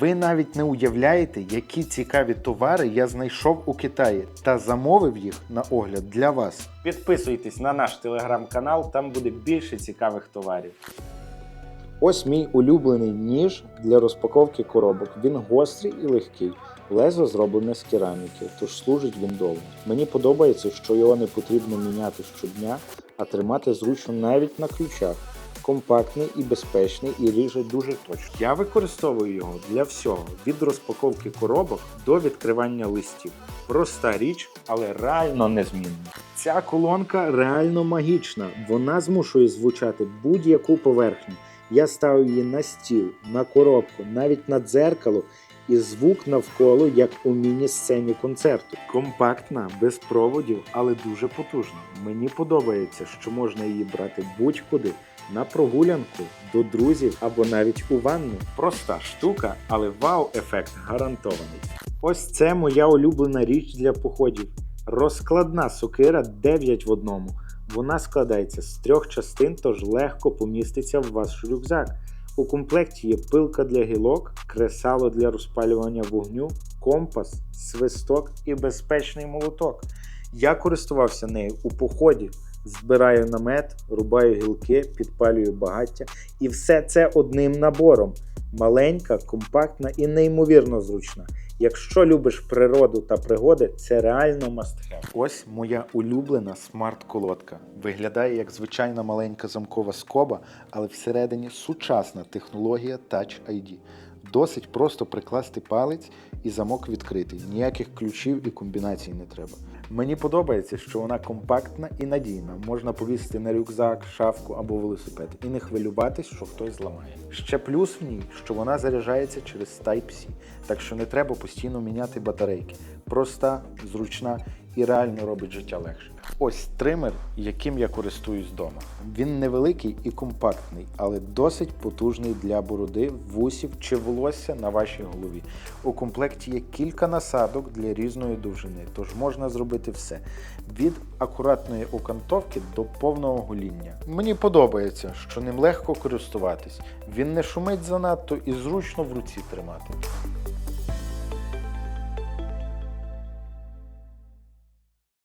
Ви навіть не уявляєте, які цікаві товари я знайшов у Китаї та замовив їх на огляд для вас. Підписуйтесь на наш телеграм-канал, там буде більше цікавих товарів. Ось мій улюблений ніж для розпаковки коробок. Він гострий і легкий. Лезо зроблене з кераміки, тож служить він довго. Мені подобається, що його не потрібно міняти щодня, а тримати зручно навіть на ключах. Компактний і безпечний і ріже дуже точно. Я використовую його для всього: від розпаковки коробок до відкривання листів. Проста річ, але реально незмінна. Ця колонка реально магічна. Вона змушує звучати будь-яку поверхню. Я ставив її на стіл, на коробку, навіть на дзеркало, і звук навколо, як у міні-сцені концерту. Компактна, без проводів, але дуже потужна. Мені подобається, що можна її брати будь-куди. На прогулянку, до друзів або навіть у ванну. Проста штука, але вау-ефект гарантований. Ось це моя улюблена річ для походів. Розкладна сокира 9 в одному. Вона складається з трьох частин, тож легко поміститься в ваш рюкзак. У комплекті є пилка для гілок, кресало для розпалювання вогню, компас, свисток і безпечний молоток. Я користувався нею у поході, збираю намет, рубаю гілки, підпалюю багаття і все це одним набором. Маленька, компактна і неймовірно зручна. Якщо любиш природу та пригоди, це реально must have. Ось моя улюблена смарт-колодка. Виглядає як звичайна маленька замкова скоба, але всередині сучасна технологія Touch ID. Досить просто прикласти палець і замок відкритий. Ніяких ключів і комбінацій не треба. Мені подобається, що вона компактна і надійна. Можна повісити на рюкзак, шафку або велосипед і не хвилюватись, що хтось зламає. Ще плюс в ній, що вона заряджається через Type-C, так що не треба постійно міняти батарейки. Проста, зручна і реально робить життя легше. Ось тример, яким я користуюсь вдома. Він невеликий і компактний, але досить потужний для бороди, вусів чи волосся на вашій голові. У комплекті є кілька насадок для різної довжини, тож можна зробити все від акуратної окантовки до повного гоління. Мені подобається, що ним легко користуватись. Він не шумить занадто і зручно в руці тримати.